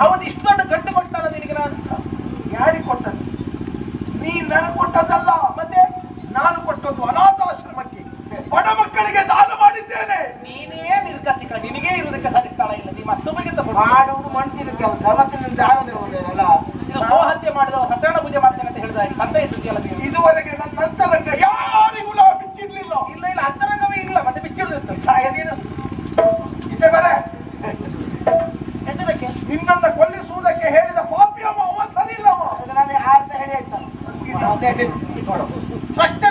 ಹೌದು ಇಷ್ಟು ದೊಡ್ಡ ಗಂಡು ಕೊಟ್ಟಾನ ನಿನಗೆ ನಾನು? ಯಾರಿಗೆ ಕೊಟ್ಟದ್ದು? ನೀನು ನನಗೆ ಕೊಟ್ಟದ್ದಲ್ಲ. ಮತ್ತೆ ನಾನು ಕೊಟ್ಟದ್ದು ಅನಾಥಾಶ್ರಮಕ್ಕೆ. ಬಡ ಮಕ್ಕಳಿಗೆ ದಾನ ಮಾಡಿದ್ದೇನೆ. ನೀನೇ ನಿರ್ಗತಿಕ. ನಿನಗೆ ಇರುವುದಕ್ಕೆ ಸಾಧಿಸ್ತಾಳ ಇಲ್ಲ. ನೀ ಮತ್ತೊಬ್ಬರಿಗೆ ಮಾಡುವುದು ಮಣ್ತಿನ ಕೆಲಸ ಮತ್ತೆ ನಿನ್ನ ದಾನದಿರುವುದೇನಲ್ಲ ಗೋಹತ್ಯೆ ಮಾಡಿದವ ಸತ್ಯನ ಪೂಜೆ ಮಾಡ್ತೇನೆ ಅಂತ ಹೇಳಿದ ತಂದೆ ಇದ್ದಲ್ಲ ಇದುವರೆಗೆ ನನ್ನ ಅಂತರಂಗ ಯಾರಿಗೂ ನಾವು ಬಿಚ್ಚಿಡ್ಲಿಲ್ಲ ಇಲ್ಲ ಇಲ್ಲ ಅಂತರಂಗವೇ ಇಲ್ಲ ಮತ್ತೆ ಬಿಚ್ಚಿಡುತ್ತೆ ಸಾಯ ನೀನು ಈಚೆ ಬರೆ ಎಂತದಕ್ಕೆ ನಿನ್ನನ್ನ ಕೊಲ್ಲಿಸುವುದಕ್ಕೆ ಹೇಳಿದ ಪಾಪಿಯಮ್ಮ ಅವ ಸರಿ ಇಲ್ಲಮ್ಮ ನಾನು ಆರ್ತ ಹೇಳಿ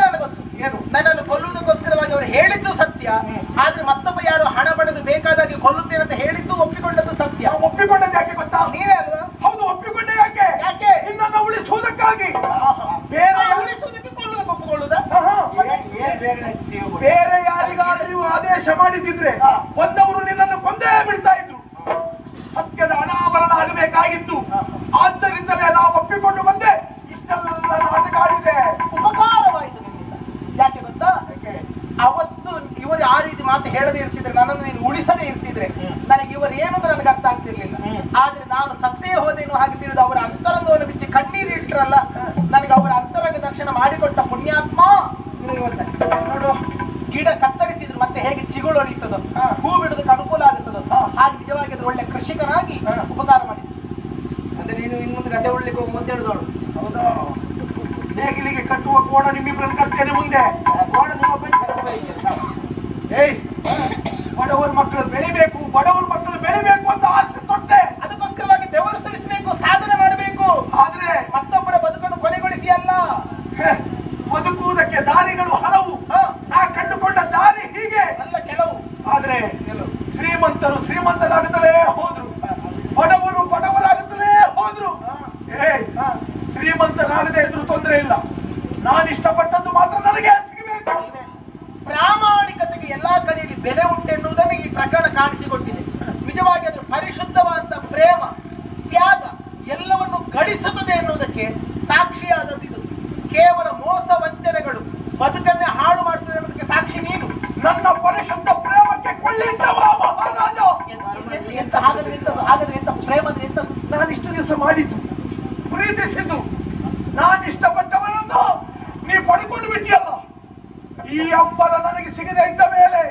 ನನಗೆ ಗೊತ್ತು. ಏನು? ನನ್ನನ್ನು ಕೊಲ್ಲುವುದಕ್ಕೋಸ್ಕರವಾಗಿ ಅವರು ಹೇಳಿದ್ದು ಸತ್ಯ. ಆದ್ರೆ ಮತ್ತೊಬ್ಬ ಯಾರು ಹಣ ಪಡೆದು ಬೇಕಾದಾಗಿ ಕೊಲ್ಲುತ್ತೇನೆ ಅಂತ ಹೇಳಿದ್ದು ಒಪ್ಪಿಕೊಂಡದ್ದು ಸತ್ಯ. ಒಪ್ಪಿಕೊಂಡದ್ದು ಯಾಕೆ ಗೊತ್ತಾ? ನೀನೇ ಅಲ್ವಾ? ಹೌದು ಒಪ್ಪಿಕೊಂಡೆ ಯಾಕೆ? ಯಾಕೆ? ನಿನ್ನನ್ನ ಉಳಿಸುವುದಕ್ಕಾಗಿ. ಬೇರೆ ಉಳಿಸುವುದಕ್ಕೆ ಕೊಲ್ಲುವುದಕ್ಕೆ ಒಪ್ಪಿಕೊಳ್ಳುವುದ. ಬೇರೆ ಯಾರಿಗಾದ್ರೂ ಆದೇಶ ಮಾಡಿದ್ದಿದ್ರೆ ಮಾತು ಹೇಳದೇ ಇರ್ತಿದ್ರೆ ನನ್ನನ್ನು ನೀನು ಉಳಿಸದೇ ಇರ್ತಿದ್ರೆ ನನಗೆ ಇವರು ಏನು ನನಗೆ ಅರ್ಥ ಆಗ್ತಿರ್ಲಿಲ್ಲ. ಆದ್ರೆ ನಾನು ಸತ್ತೇ ಹೋದೇನು ಹಾಗೆ ತಿಳಿದು ಅವರ ಅಂತರಂಗವನ್ನು ಬಿಚ್ಚಿ ಕಣ್ಣೀರು ಇಟ್ಟರಲ್ಲ ನನಗೆ ಅವರ ಅಂತರಂಗ ದರ್ಶನ ಮಾಡಿಕೊಟ್ಟ ಪುಣ್ಯಾತ್ಮ ನೋಡು ಗಿಡ ಕತ್ತರಿಸಿದ್ರು ಮತ್ತೆ ಹೇಗೆ ಚಿಗುಳು ಹೊಡಿತದೋ ಹೂ. ಬಿಡೋದಕ್ಕೆ ಅನುಕೂಲ ಆಗುತ್ತದೋ ಹಾಗೆ ನಿಜವಾಗಿ ಅದು ಒಳ್ಳೆ ಕೃಷಿಕನಾಗಿ ಉಪಕಾರ ಮಾಡಿ. ಅಂದ್ರೆ ನೀನು ಇನ್ನು ಮುಂದೆ ಗದ್ದೆ ಉಳ್ಳಿಕ್ಕೆ ಹೋಗಿ ಮುಂದೆ ಹೇಳಿದವಳು. ಹೌದಾ? ನೇಗಿಲಿಗೆ ಕಟ್ಟುವ ಕೋಣ ನಿಮ್ಮಿಬ್ಬರನ್ನು ಕಟ್ತೇನೆ ಮುಂದೆ. ಕೋಣ ನಿಮ್ಮ ಏಯ್ ಬಡವರ ಮಕ್ಕಳು ಬೆಳಿಬೇಕು ಬಡವರ ಮಕ್ಕಳು ಬೆಳಿಬೇಕು ಅಂತ ಆಸೆ ತೊಟ್ಟೆ. ಅದಕ್ಕೋಸ್ಕರವಾಗಿ ಬೆವರು ಸುರಿಸಬೇಕು ಸಾಧನೆ ಮಾಡಬೇಕು. ಆದ್ರೆ ಮತ್ತೊಬ್ಬರ ಬದುಕನ್ನು ಕೊನೆಗೊಳಿಸಿ ಅಲ್ಲ. ಬದುಕುವುದಕ್ಕೆ ದಾರಿಗಳು ಹಲವು. ಆ ನಾ ಕಂಡುಕೊಂಡ ದಾರಿ ಹೀಗೆ. ಅಲ್ಲ ಕೆಲವು. ಆದ್ರೆ ಶ್ರೀಮಂತರು ಶ್ರೀಮಂತರಾಗುತ್ತಲೇ ಪ್ರೀತಿಸಿದ್ದು ನಾನು ಇಷ್ಟಪಟ್ಟವನನ್ನು ನೀ ಪಡ್ಕೊಂಡು ಬಿಟ್ಟಿಯಲ್ಲ ಈ ಅಂಬರ ನನಗೆ ಸಿಗದೆ ಇದ್ದ ಮೇಲೆ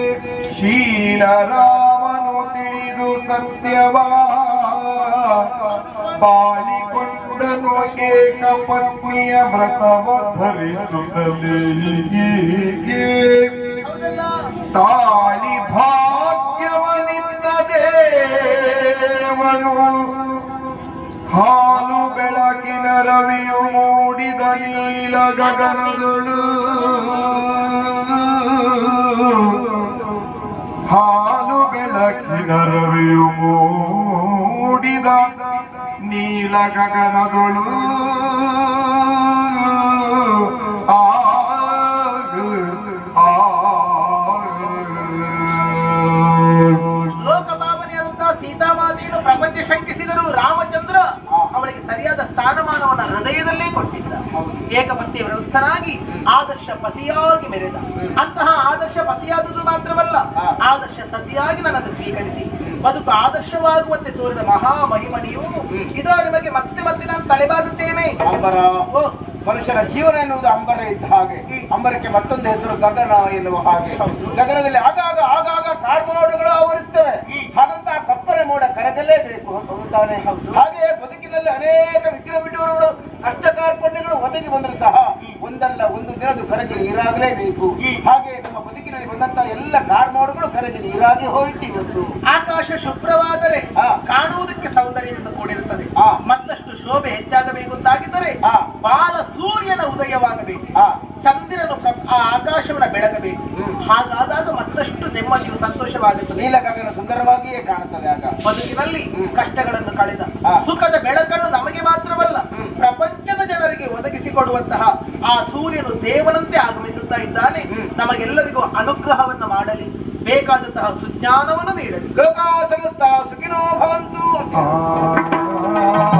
ಶಂಕಿಸೆ ಶೀಲರಾಮನು ತಿಳಿದು ಸತ್ಯವ? ಬಾಳಿಕೊಂಡನು ಏಕ ಪತ್ನಿಯ ವ್ರತವ ಧರಿಸುತ್ತಲೇ? ತಾಳಿ ಭಾಗ್ಯವನಿಂದದೇವನು ಹಾಲು ಬೆಳಕಿನ ರವಿಯು ಮೂಡಿದ ನೀಲ ಗಗನದಳು. ಬೆಳಕಿನ ರವಿಯು ಮೂಡಿದ ನೀಲ ಗಗನಗಳು. ಲೋಕ ಲೋಕಭಾವನೆಯಾದಂತಹ ಸೀತಾಮಾತೆಯನ್ನು ಪ್ರಪಂಚ ಶಂಕಿಸಿದರು ರಾಮಚಂದ್ರ. ಅವಳಿಗೆ ಸರಿಯಾದ ಸ್ಥಾನಮಾನವನ್ನು ಹೃದಯದಲ್ಲೇ ಕೊಟ್ಟಿದ್ದ. ಏಕಪತಿ ವೃತ್ತನಾಗಿ ಆದರ್ಶ ಪತಿಯಾಗಿ ಮೆರೆದ. ಅಂತಹ ಆದರ್ಶ ಪತಿಯಾದುದು ಮಾತ್ರವಲ್ಲ ಆದರ್ಶ ಸತಿಯಾಗಿ ನನ್ನನ್ನು ಸ್ವೀಕರಿಸಿ. ಬದುಕು ಆದರ್ಶವಾಗುವಂತೆ ತೋರಿದ ಮಹಾ ಮಹಿಮನಿಯು ಇದರ ನಿಮಗೆ ಮತ್ತೆ ಮತ್ತೆ ನಾನು ತಲೆಬಾಗುತ್ತೇನೆ. ಮನುಷ್ಯನ ಜೀವನ ಎನ್ನುವುದು ಅಂಬರ ಇದ್ದ ಹಾಗೆ ಅಂಬರಕ್ಕೆ ಮತ್ತೊಂದು ಹೆಸರು ಗಗನ ಎನ್ನುವ ಹಾಗೆ. ಗಗನದಲ್ಲಿ ಆಗಾಗ ಆಗಾಗ ಕಾರ್ಮೋಡಗಳು ಆವರಿಸ್ತವೆ. ಹಾಗಂತ ಕಪ್ಪನೆ ಮೋಡ ಕರಗಲೇಬೇಕು ಬೇಕು ಹಾಗೆ ಬದುಕಿನಲ್ಲಿ ಅನೇಕ ವಿಗ್ರಹ ಬಿಟ್ಟವರುಗಳು ಕಷ್ಟ ಕಾರ್ಪಣ್ಯಗಳು ಒದಗಿ ಬಂದರೂ ಸಹ ಒಂದಲ್ಲ ಒಂದು ದಿನದ ಕರಗಿ ನೀರಾಗಲೇಬೇಕು ಹಾಗೆ ನಮ್ಮ ಬದುಕಿನಲ್ಲಿ ಬಂದಂತಹ ಎಲ್ಲ ಕಾರ್ಮೋಡಗಳು ಕರಗಿ ನೀರಾಗಿ ಹೋಯಿತು ಇವತ್ತು ಆಕಾಶ ಶುಭ್ರವಾದರೆ. ಕಾಣುವುದಕ್ಕೆ ಸೌಂದರ್ಯದಿಂದ ಕೂಡಿರುತ್ತದೆ. ಮತ್ತಷ್ಟು ಶೋಭೆ ಹೆಚ್ಚಾಗಬೇಕು ಅಂತಾಗಿದ್ದರೆ. ಬಾಲ ಸೂರ್ಯನ ಉದಯವಾಗಬೇಕು ಆ ಆಕಾಶವನ್ನ ಬೆಳಗಬೇಕು. ಹಾಗಾದಾಗ ಮತ್ತಷ್ಟು ನೆಮ್ಮದಿಯು ಸಂತೋಷವಾಗುತ್ತದೆ ನೀಲ ಗಗನ ಸುಂದರವಾಗಿಯೇ ಕಾಣುತ್ತದೆ ಆಗ. ಬದುಕಿನಲ್ಲಿ ಕಷ್ಟಗಳನ್ನು ಕಳೆದ. ಸುಖದ ಬೆಳಕನ್ನು ನಮಗೆ ಮಾತ್ರವಲ್ಲ ಪ್ರಪಂಚದ ಜನರಿಗೆ ಒದಗಿಸಿಕೊಡುವಂತಹ ಆ ಸೂರ್ಯನು ದೇವನಂತೆ ಆಗಮಿಸುತ್ತಾ ಇದ್ದಾನೆ. ನಮಗೆಲ್ಲರಿಗೂ ಅನುಗ್ರಹವನ್ನು ಮಾಡಲಿ. ಬೇಕಾದಂತಹ ಸುಜ್ಞಾನವನ್ನು ನೀಡಲಿ. ಲೋಕ ಸಮಸ್ತ